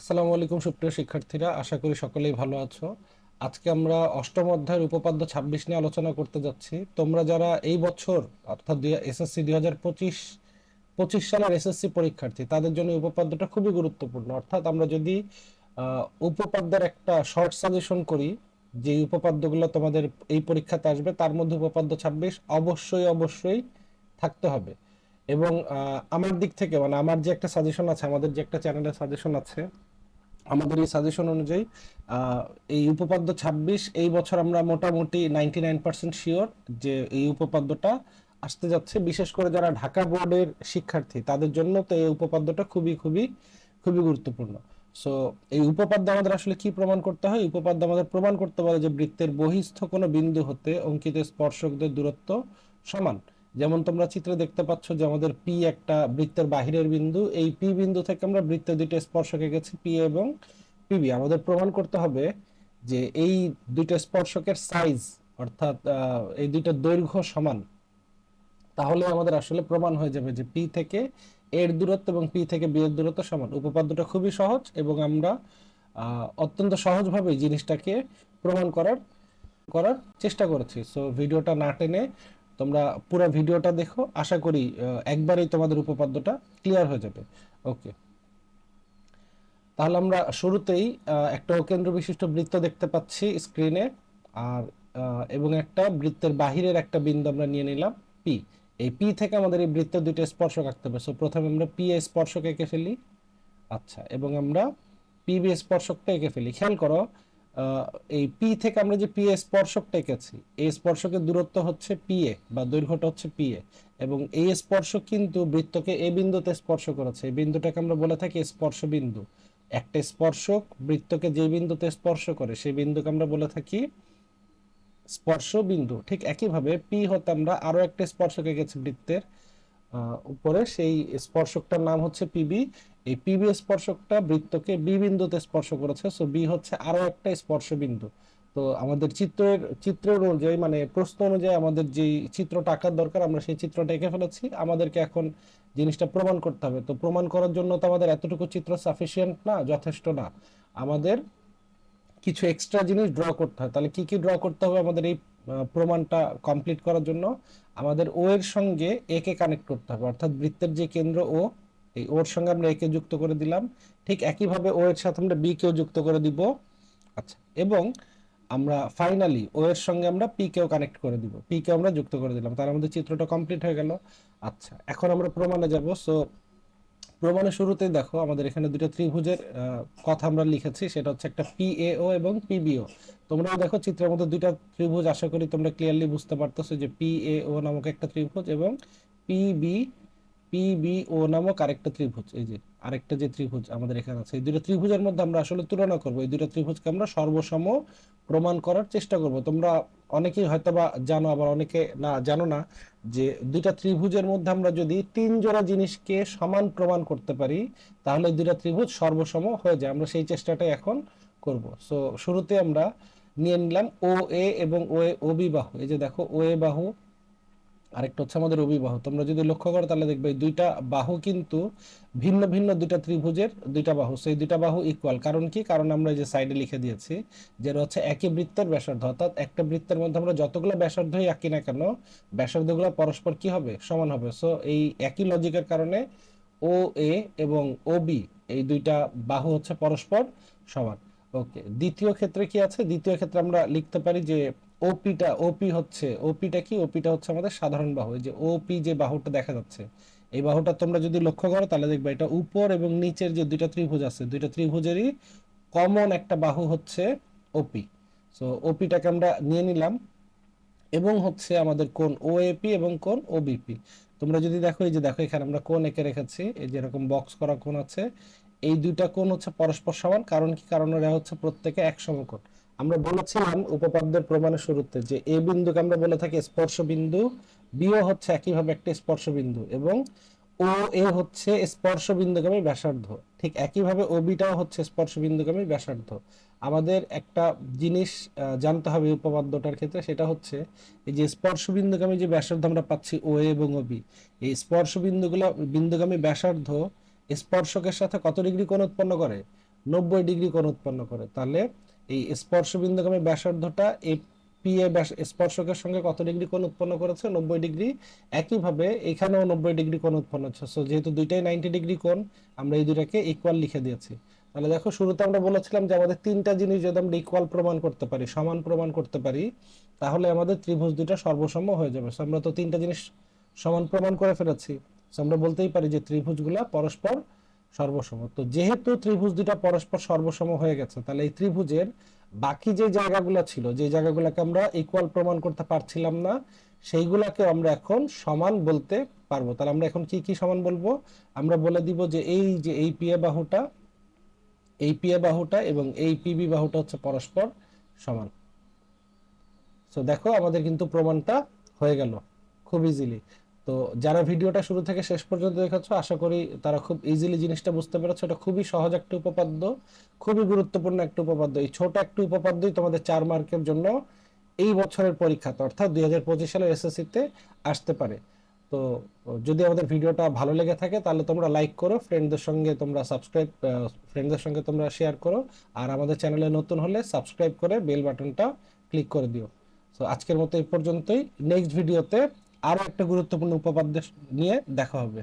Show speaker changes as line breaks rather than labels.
আসসালামু আলাইকুম সুপ্রিয় শিক্ষার্থীরা, আশা করি সকলেই ভালো আছো। আজকে আমরা অষ্টম অধ্যায়ের উপপাদ্য ছাব্বিশ নিয়ে আলোচনা করতে যাচ্ছি। তোমরা যারা এই বছর, অর্থাৎ এসএসসি দুই হাজার পঁচিশ পঁচিশ সালের এসএসসি পরীক্ষার্থী, তাদের জন্য উপপাদ্যটা খুবই গুরুত্বপূর্ণ। অর্থাৎ আমরা যদি উপপাদ্যের একটা শর্ট সাজেশন করি, যে উপপাদ্যগুলো তোমাদের এই পরীক্ষাতে আসবে, তার মধ্যে উপপাদ্য ছাব্বিশ অবশ্যই অবশ্যই থাকতে হবে। এবং আমার দিক থেকে মানে আমার যে একটা সাজেশন আছে, আমাদের যে একটা চ্যানেলের সাজেশন আছে আমাদের এই সাজেশন অনুযায়ী এই উপপাদ্য ছাব্বিশ, এই বছর আমরা মোটামুটি নাইনটি নাইন পার্সেন্ট শিওর যে এই উপপাদ্যটা আসতে যাচ্ছে। বিশেষ করে যারা ঢাকা বোর্ডের শিক্ষার্থী, তাদের জন্য তো এই উপপাদ্যটা খুবই খুবই খুবই গুরুত্বপূর্ণ। সো এই উপপাদ্য আমাদের আসলে কি প্রমাণ করতে হয়? উপপাদ্য আমাদের প্রমাণ করতে পারে যে বৃত্তের বহিস্থ কোনো বিন্দু হতে অঙ্কিত স্পর্শকদের দূরত্ব সমান। যেমন তোমরা চিত্রে দেখতে পাচ্ছ যে আমাদের পি একটা বৃত্তের বাহিরের বিন্দু। এই পি বিন্দু থেকে আমরা বৃত্তের দুইটা স্পর্শকে গেছি পি এবং পিবি আমাদের প্রমাণ করতে হবে যে এই দুইটা স্পর্শকের সাইজ অর্থাৎ এই দুইটা দৈর্ঘ্য সমান। তাহলে আমাদের আসলে প্রমাণ হয়ে যাবে যে পি থেকে এর দূরত্ব এবং পি থেকে বি এর দূরত্ব সমান। উপপাদ্যটা খুবই সহজ এবং আমরা অত্যন্ত সহজভাবে জিনিসটাকে প্রমাণ করার করার চেষ্টা করেছি। সো ভিডিওটা না টেনে তোমরা পুরো ভিডিওটা দেখো, আশা করি একবারেই তোমাদের উপপাদ্যটা ক্লিয়ার হয়ে যাবে। ওকে তাহলে আমরা শুরুতেই একটা কেন্দ্র বিশিষ্ট বৃত্ত দেখতে পাচ্ছি স্ক্রিনে আর এবং একটা বৃত্তের বাহিরের একটা বিন্দু আমরা নিয়ে নিলাম পি এই পি থেকে আমাদের এই বৃত্তের দুইটা স্পর্শক আঁকতে হবে। সো প্রথমে আমরা পি এ স্পর্শক এঁকে ফেলি। আচ্ছা এবং আমরা পি বি স্পর্শকটা এঁকে ফেলি। খেয়াল করো এই পি থেকে আমরা যে পি এ স্পর্শকটা এঁকেছি, এই স্পর্শকের দূরত্ব হচ্ছে পি এ বা দৈর্ঘ্যটা হচ্ছে পি এ এবং এই স্পর্শক কিন্তু বৃত্তকে এ বিন্দুতে স্পর্শ করেছে। এই বিন্দুটাকে আমরা বলে থাকি স্পর্শ বিন্দু একটা স্পর্শক বৃত্তকে যে বিন্দুতে স্পর্শ করে, সেই বিন্দুকে আমরা বলে থাকি স্পর্শ বিন্দু ঠিক একইভাবে পি হতে আমরা আরও একটা স্পর্শক এঁকেছি বৃত্তের। উপরে সেই স্পর্শকটার নাম হচ্ছে পিবি এই পিবি স্পর্শকটা বৃত্তকে বি বিন্দুতে স্পর্শ করেছে সো বি হচ্ছে আরও একটা স্পর্শ বিন্দু তো আমাদের চিত্রের চিত্রের অনুযায়ী মানে প্রশ্ন অনুযায়ী আমাদের যে চিত্রটা আঁকার দরকার, আমরা সেই চিত্রটা এঁকে ফেলেছি। আমাদেরকে এখন জিনিসটা প্রমাণ করতে হবে। তো প্রমাণ করার জন্য তো আমাদের এতটুকু চিত্র সাফিসিয়েন্ট না, যথেষ্ট না। আমাদের কিছু এক্সট্রা জিনিস ড্র করতে হয়। তাহলে কি কি ড্র করতে হবে? আমাদের এই প্রমাণটা কমপ্লিট করার জন্য আমাদের ও এর সঙ্গে এ কে কানেক্ট করতে হবে। অর্থাৎ বৃত্তের যে কেন্দ্র ও এই ওর সঙ্গে আমরা এ কে যুক্ত করে দিলাম। ঠিক একইভাবে ও এর সাথে আমরা বি কেও যুক্ত করে দিব। আচ্ছা এবং আমরা ফাইনালি ও এর সঙ্গে আমরা পি কেও কানেক্ট করে দিব। পি কে আমরা যুক্ত করে দিলাম। তার আমাদের চিত্রটা কমপ্লিট হয়ে গেল। আচ্ছা এখন আমরা প্রমাণে যাব। সো প্রমাণের শুরুতেই দেখো, আমাদের এখানে দুটো ত্রিভুজের কথা আমরা লিখেছি, সেটা হচ্ছে একটা পিএও এবং পিবিও তোমরাও দেখো চিত্রের মধ্যে দুইটা ত্রিভুজ, আশা করি তোমরা ক্লিয়ারলি বুঝতে পারতেছো যে পিএও নামক একটা ত্রিভুজ এবং পিবি পিবিও নামক আরেকটা ত্রিভুজ, এই যে আরেকটা যে ত্রিভুজ আমাদের এখানে আছে, এই দুটো ত্রিভুজের মধ্যে আমরা আসলে তুলনা করব। এই দুটো ত্রিভুজকে আমরা সর্বসম প্রমাণ করার চেষ্টা করব। তোমরা অনেকেই হয়তো বা জানো, আবার অনেকে না, জানো না যে দুইটা ত্রিভুজের মধ্যে আমরা যদি তিন জোড়া জিনিসকে সমান প্রমাণ করতে পারি, তাহলে দুইটা ত্রিভুজ সর্বসম হয়ে যায়। আমরা সেই চেষ্টাটাই এখন করব। সো শুরুতে আমরা নিয়ে নিলাম ও এ এবং ও এ ও বি বাহু। এই যে দেখো ও এ বাহু আরেকটা হচ্ছে আমাদের অভিবাহু। তোমরা যদি লক্ষ্য করো তাহলে দেখবে দুইটা বাহু কিন্তু ভিন্ন ভিন্ন দুইটা ত্রিভুজের দুইটা বাহু। সেই দুইটা বাহু ইকুয়াল কারণ কি? কারণ আমরা যে সাইডে লিখে দিয়েছি যেটা হচ্ছে একই বৃত্তের ব্যাসার্ধ। অর্থাৎ একটা বৃত্তের মধ্যে আমরা যতগুলো ব্যাসার্ধই আঁকি না কেন, ব্যাসার্ধগুলো পরস্পর কি হবে? সমান হবে। সো এই একই লজিকের কারণে ও এ এবং ও বি এই দুইটা বাহু হচ্ছে পরস্পর সমান। ওকে দ্বিতীয় ক্ষেত্রে কি আছে? দ্বিতীয় ক্ষেত্রে আমরা লিখতে পারি যে ওপিটা ওপি হচ্ছে ওপিটা কি? ওপিটা হচ্ছে আমাদের সাধারণ বাহু। এই যে ওপি যে বাহুটা দেখা যাচ্ছে, এই বাহুটা তোমরা যদি লক্ষ্য করো, তাহলে দেখবে এটা উপর এবং নিচের যে দুইটা ত্রিভুজ আছে, দুইটা ত্রিভুজেরই কমন একটা বাহু হচ্ছে ওপি সো ওপিটাকে আমরা নিয়ে নিলাম, এবং হচ্ছে আমাদের কোন ওএপি এবং কোন ওবিপি তোমরা যদি দেখো, এই যে দেখো, এখানে আমরা কোন এঁকে রেখেছি, এই যে এরকম বক্স করা কোন আছে, এই দুইটা কোন হচ্ছে পরস্পর সমান। কারণ কি? কারণ এরা হচ্ছে প্রত্যেকে এক সমকোণ। আমরা বলেছিলাম উপপাদ্যের প্রমাণের শুরুতে যে এ বিন্দুকে আমরা বলে থাকি স্পর্শ বিন্দু বিও হচ্ছে একইভাবে একটা স্পর্শ বিন্দু এবং ও, এ হচ্ছে স্পর্শ বিন্দুগামী ব্যাসার্ধ। ঠিক একইভাবে ও, বিটাও হচ্ছে স্পর্শ বিন্দুগামী ব্যাসার্ধ। আমাদের একটা জিনিস জানতে হবে উপপাদ্যটার ক্ষেত্রে, সেটা হচ্ছে এই যে স্পর্শ বিন্দুগামী যে ব্যাসার্ধ আমরা পাচ্ছি ও, এ এবং ও, বি, এই স্পর্শ বিন্দুগুলো বিন্দুগামী ব্যাসার্ধ স্পর্শকের সাথে কত ডিগ্রি কোণ উৎপন্ন করে? নব্বই ডিগ্রি কোণ উৎপন্ন করে। তাহলে এই স্পর্শবিন্দুগামী ব্যাসার্ধটা এই পি এ স্পর্শকের সঙ্গে কত ডিগ্রি কোণ উৎপন্ন করেছে? নব্বই ডিগ্রি। একইভাবে এখানেও নব্বই ডিগ্রি কোণ উৎপন্ন হচ্ছে। সো যেহেতু দুইটাই নাইনটি ডিগ্রি কোণ, আমরা এই দুইটাকে ইকুয়াল লিখে দিয়েছি। তাহলে দেখো, শুরুতে আমরা বলেছিলাম যে আমাদের তিনটা জিনিস যদি আমরা ইকুয়াল প্রমাণ করতে পারি, সমান প্রমাণ করতে পারি, তাহলে আমাদের ত্রিভুজ দুইটা সর্বসম হয়ে যাবে। আমরা তো তিনটা জিনিস সমান প্রমাণ করে ফেলেছি। আমরা বলতেই পারি যে ত্রিভুজগুলা পরস্পর সর্বসম। তো যেহেতু ত্রিভুজ দুইটা পরস্পর সর্বসম হয়ে গেছে, তাহলে এই ত্রিভুজের বাকি যে জায়গাগুলো ছিল, যে জায়গাগুলোকে আমরা ইকুয়াল প্রমাণ করতে পারছিলাম না, সেইগুলাকে আমরা এখন সমান বলতে পারব। তাহলে আমরা এখন কি কি সমান বলব? আমরা বলে দিব যে এই যে এই বাহুটা, এই পিএ বাহুটা এবং এই পিবি বাহুটা হচ্ছে পরস্পর সমান। সো দেখো, আমাদের কিন্তু প্রমাণটা হয়ে গেল খুব ইজিলি তো যারা ভিডিওটা শুরু থেকে শেষ পর্যন্ত দেখেছ, আশা করি তারা খুব ইজিলি জিনিসটা বুঝতে পেরেছ। এটা খুবই সহজ একটা উপপাদ্য, খুবই গুরুত্বপূর্ণ একটা উপপাদ্য। এই ছোট একটা উপপাদ্যই তোমাদের চার মার্কের জন্য এই বছরের পরীক্ষাতে অর্থাৎ দুই হাজার পঁচিশ সালের এসএসসিতে আসতে পারে। তো যদি আমাদের ভিডিওটা ভালো লেগে থাকে, তাহলে তোমরা লাইক করো ফ্রেন্ডদের সঙ্গে তোমরা সাবস্ক্রাইব ফ্রেন্ডদের সঙ্গে তোমরা শেয়ার করো, আর আমাদের চ্যানেলে নতুন হলে সাবস্ক্রাইব করে বেল বাটনটা ক্লিক করে দিও। তো আজকের মতো এই পর্যন্তই। নেক্সট ভিডিওতে আরও একটা গুরুত্বপূর্ণ উপপাদ্য নিয়ে দেখা হবে।